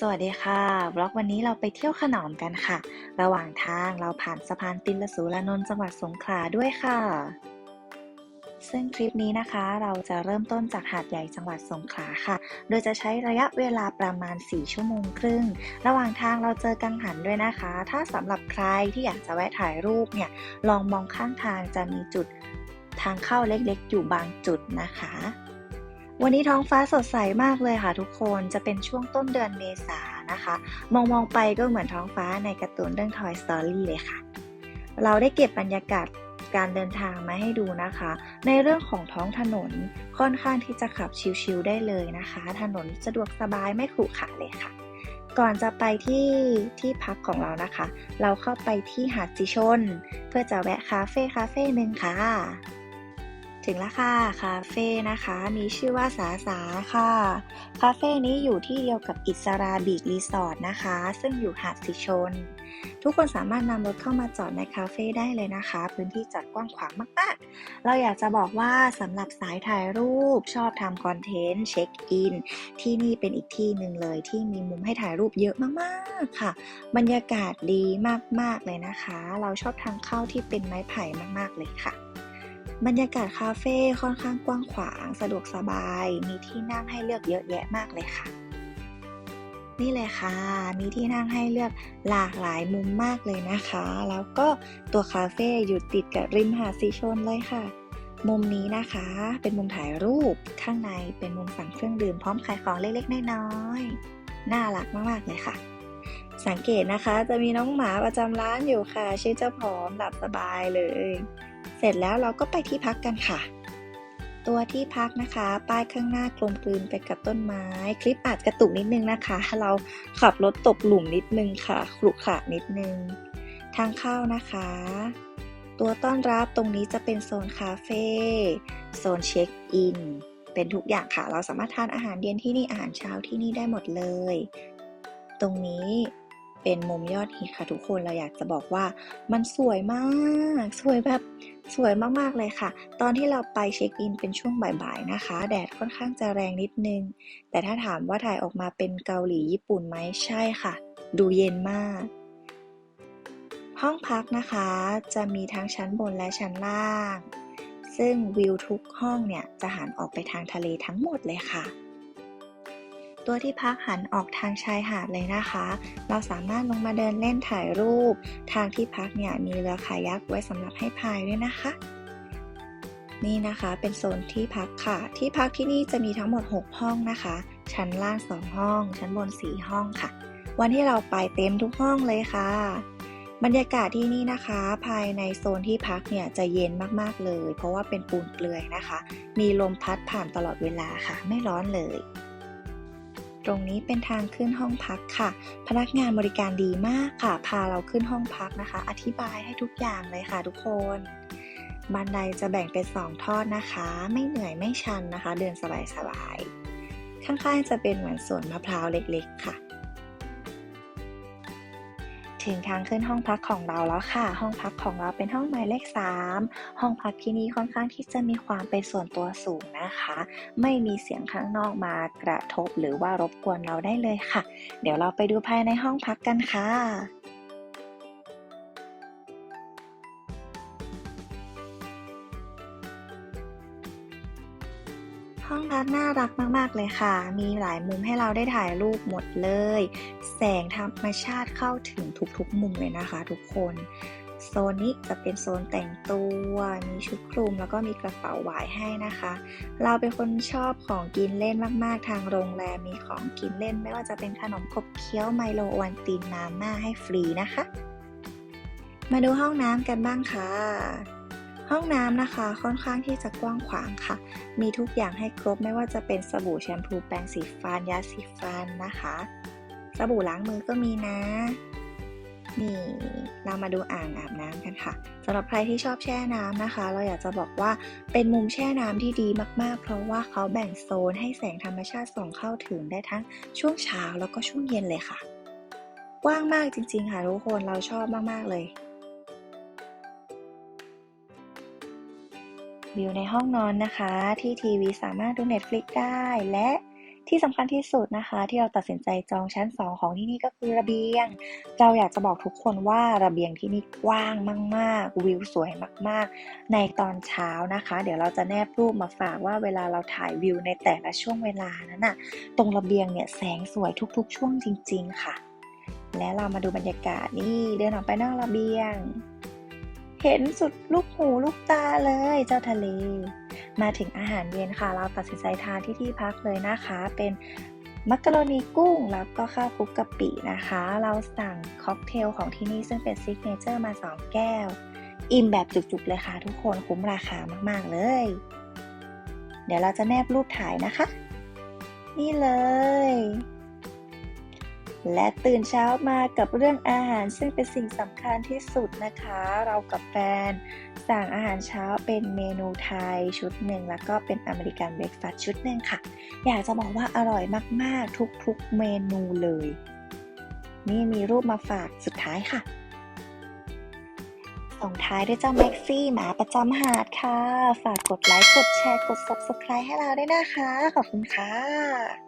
สวัสดีค่ะ บล็อกวันนี้เราไปเที่ยวขนอมกันค่ะ ระหว่างทางเราผ่านสะพานตินละสูลานนท์จังหวัดสงขลาด้วยค่ะ ซึ่งทริปนี้นะคะ เราจะเริ่มต้นจากหาดใหญ่จังหวัดสงขลาค่ะ โดยจะใช้ระยะเวลาประมาณ 4 ชั่วโมงครึ่ง ระหว่างทางเราเจอกังหันด้วยนะคะ ถ้าสำหรับใครที่อยากจะแวะถ่ายรูปเนี่ย ลองมองข้างทางจะมีจุดทางเข้าเล็กๆ อยู่บางจุดนะคะ วันนี้ท้องฟ้าสดใสมากเลยค่ะทุกคนจะเป็นช่วงต้นเดือนเมษานะคะ มองมองไปก็เหมือนท้องฟ้าในการ์ตูนเรื่อง Toy Story เลยค่ะ เราได้เก็บบรรยากาศการเดินทางมาให้ดูนะคะ ในเรื่องของท้องถนนค่อนข้างที่จะขับชิวๆได้เลยนะคะ ถนนสะดวกสบายไม่ขรุขระเลยค่ะ ก่อนจะไปที่ที่พักของเรานะคะ เราเข้าไปที่หาดจิชน เพื่อจะแวะคาเฟ่คาเฟ่หนึ่งค่ะ ถึงแล้วค่ะคาเฟ่นะคะ มีชื่อว่าสาสาค่ะ คาเฟ่นี้อยู่ที่เดียวกับอิสราบีกรีสอร์ทนะคะ ซึ่งอยู่หาดสิชน ทุกคนสามารถนำรถเข้ามาจอดในคาเฟ่ได้เลยนะคะ พื้นที่จัดกว้างขวางมาก ๆ เราอยากจะบอกว่าสำหรับสายถ่ายรูปชอบทำคอนเทนต์เช็คอิน ที่นี่เป็นอีกที่หนึ่งเลยที่มีมุมให้ถ่ายรูปเยอะมากๆค่ะ บรรยากาศดีมากๆเลยนะคะ เราชอบทางเข้าที่เป็นไม้ไผ่มากๆเลยค่ะ บรรยากาศคาเฟ่ค่อนข้างกว้างขวาง สะดวกสบาย มีที่นั่งให้เลือกเยอะแยะมากเลยค่ะ นี่เลยค่ะ มีที่นั่งให้เลือกหลากหลายมุมมากเลยนะคะ แล้วก็ตัวคาเฟ่อยู่ติดกับริมหาดสีชนเลยค่ะ มุมนี้นะคะเป็นมุมถ่ายรูป ข้างในเป็นมุมสั่งเครื่องดื่มพร้อมขายของเล็กๆน้อยๆ น่ารักมากๆเลยค่ะสังเกตนะคะจะมีน้องหมาประจำร้านอยู่ค่ะ ชื่อเจ้าผอมหลับสบายเลย เสร็จแล้วเราก็ไปที่พักกันค่ะ ตัวที่พักนะคะ ป้ายข้างหน้ากลมกลืนไปกับต้นไม้ คลิปอาจกระตุกนิดนึงนะคะ เราขับรถตกหลุมนิดนึงค่ะขรุขระนิดนึง ทางเข้านะคะ ตัวต้อนรับตรงนี้จะเป็นโซนคาเฟ่โซนเช็คอินเป็นทุกอย่างค่ะ เราสามารถทานอาหารเย็นที่นี่อาหารเช้าที่นี่ได้หมดเลย ตรงนี้ เป็นมุมยอดฮิตค่ะทุกคนเราอยากจะบอกว่ามันสวยมาก สวยแบบสวยมากๆเลยค่ะ ตอนที่เราไปเช็คอินเป็นช่วงบ่ายๆนะคะ แดดค่อนข้างจะแรงนิดนึง แต่ถ้าถามว่าถ่ายออกมาเป็นเกาหลีญี่ปุ่นไหมใช่ค่ะ ดูเย็นมาก ห้องพักนะคะจะมีทั้งชั้นบนและชั้นล่าง ซึ่งวิวทุกห้องเนี่ยจะหันออกไปทางทะเลทั้งหมดเลยค่ะ ตัวที่พักหันออกทางชายหาดเลยนะคะ เราสามารถลงมาเดินเล่นถ่ายรูป ทางที่พักเนี่ยมีเรือคายักไว้สำหรับให้พายด้วยนะคะ นี่นะคะเป็นโซนที่พักค่ะ ที่พักที่นี่จะมีทั้งหมด 6 ห้องนะคะ ชั้นล่าง 2 ห้อง ชั้นบน 4 ห้องค่ะ วันที่เราไปเต็มทุกห้องเลยค่ะบรรยากาศที่นี่นะคะ ภายในโซนที่พักเนี่ยจะเย็นมากๆเลย เพราะว่าเป็นปูนเปลือยนะคะ มีลมพัดผ่านตลอดเวลาค่ะ ไม่ร้อนเลย ตรงนี้เป็นทางขึ้นห้องพักค่ะ พนักงานบริการดีมากค่ะ พาเราขึ้นห้องพักนะคะ อธิบายให้ทุกอย่างเลยค่ะทุกคน บันไดจะแบ่งเป็นสองทอดนะคะ ไม่เหนื่อยไม่ชันนะคะ เดินสบายๆ ข้างๆจะเป็นเหมือนสวนมะพร้าวเล็กๆค่ะ ถึงทางขึ้นห้องพักของเราแล้วค่ะ ห้องพักของเราเป็นห้องหมายเลข 3 ห้องพักที่นี่ค่อนข้างที่จะมีความเป็นส่วนตัวสูงนะคะ ไม่มีเสียงข้างนอกมากระทบหรือว่ารบกวนเราได้เลยค่ะ เดี๋ยวเราไปดูภายในห้องพักกันค่ะ ห้องพักน่ารักมาก ๆ เลยค่ะ มีหลายมุมให้เราได้ถ่ายรูปหมดเลย แสงธรรมชาติเข้าถึงทุก ๆ มุมเลยนะคะ ทุกคน โซนนี้จะเป็นโซนแต่งตัว มีชุดคลุมแล้วก็มีกระเป๋าหวายให้นะคะ เราเป็นคนชอบของกินเล่นมากๆ ทางโรงแรมมีของกินเล่น ไม่ว่าจะเป็นขนมขบเคี้ยวไมโลวันตินน้ำหน้าให้ฟรีนะคะ มาดูห้องน้ำกันบ้างค่ะ ห้องน้ำนะคะค่อนข้างที่จะกว้างขวางค่ะ มีทุกอย่างให้ครบไม่ว่าจะเป็นสบู่แชมพูแปรงสีฟันยาสีฟันนะคะ สบู่ล้างมือก็มีนะ นี่เรามาดูอ่างอาบน้ำกันค่ะสำหรับใครที่ชอบแช่น้ำนะคะ เราอยากจะบอกว่าเป็นมุมแช่น้ำที่ดีมากๆ เพราะว่าเขาแบ่งโซนให้แสงธรรมชาติส่องเข้าถึงได้ทั้งช่วงเช้าแล้วก็ช่วงเย็นเลยค่ะ กว้างมากจริงๆค่ะทุกคนเราชอบมากๆเลย วิวในห้องนอนนะคะ ที่ทีวีสามารถดู Netflix ได้ และที่สำคัญที่สุดนะคะ ที่เราตัดสินใจจองชั้น 2 ของที่นี่ก็คือระเบียง เราอยากจะบอกทุกคนว่าระเบียงที่นี่กว้างมาก ๆ วิวสวยมาก ๆ ในตอนเช้านะคะ เดี๋ยวเราจะแนบรูปมาฝากว่าเวลาเราถ่ายวิวในแต่ละช่วงเวลานั้นน่ะตรงระเบียงเนี่ยแสงสวยทุก ๆ ช่วงจริง ๆ ค่ะ และเรามาดูบรรยากาศนี่เดินออกไปนอกระเบียง เห็นสุดลูกหูลูกตาเลยเจ้าทะเล มาถึงอาหารเย็นค่ะ เราตัดสินใจทานที่ที่พักเลยนะคะ เป็นมักกะโรนีกุ้งแล้วก็ข้าวคลุกกะปินะคะ เราสั่งค็อกเทลของที่นี่ซึ่งเป็นซิกเนเจอร์มา 2 แก้ว อิ่มแบบจุกๆเลยค่ะทุกคนคุ้มราคามากๆเลย เดี๋ยวเราจะแนบรูปถ่ายนะคะ นี่เลย และตื่นเช้ามากับเรื่องอาหารซึ่งเป็นสิ่งสำคัญที่สุดนะคะ เรากับแฟน สั่งอาหารเช้าเป็นเมนูไทยชุดหนึ่ง แล้วก็เป็นอเมริกันเบรกฟาสต์ชุดหนึ่งค่ะ อยากจะบอกว่าอร่อยมากๆ ทุกๆเมนูเลย นี่มีรูปมาฝากสุดท้ายค่ะ ส่งท้ายด้วยเจ้าแม็กซี่หมาประจำหาดค่ะ ฝากกดไลค์ กดแชร์ กด Subscribe ให้เราด้วยนะคะ ขอบคุณค่ะ